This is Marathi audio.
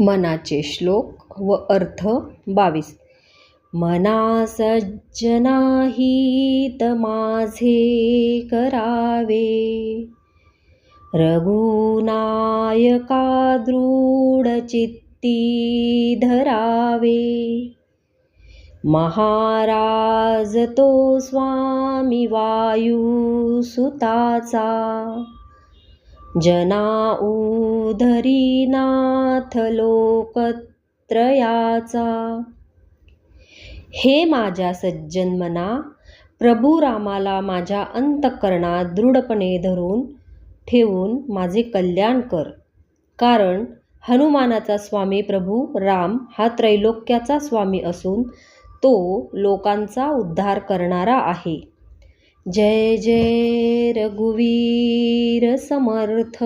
मनाचे श्लोक व अर्थ बावीस. मना सज्जनाहीत माझे करावे. रघुनायका दृढचित्ती धरावे. महाराज तो स्वामी वायुसुताचा. जना उधरी नाथ लोकत्रयाचा। हे माझ्या सज्जन मना प्रभू रामाला माझ्या अंतःकरणात दृढपणे धरून ठेवून माझे कल्याण कर कारण हनुमानाचा स्वामी प्रभू राम हा त्रैलोक्याचा स्वामी असून तो लोकांचा उद्धार करणारा आहे। जय जय रघुवीर समर्थ।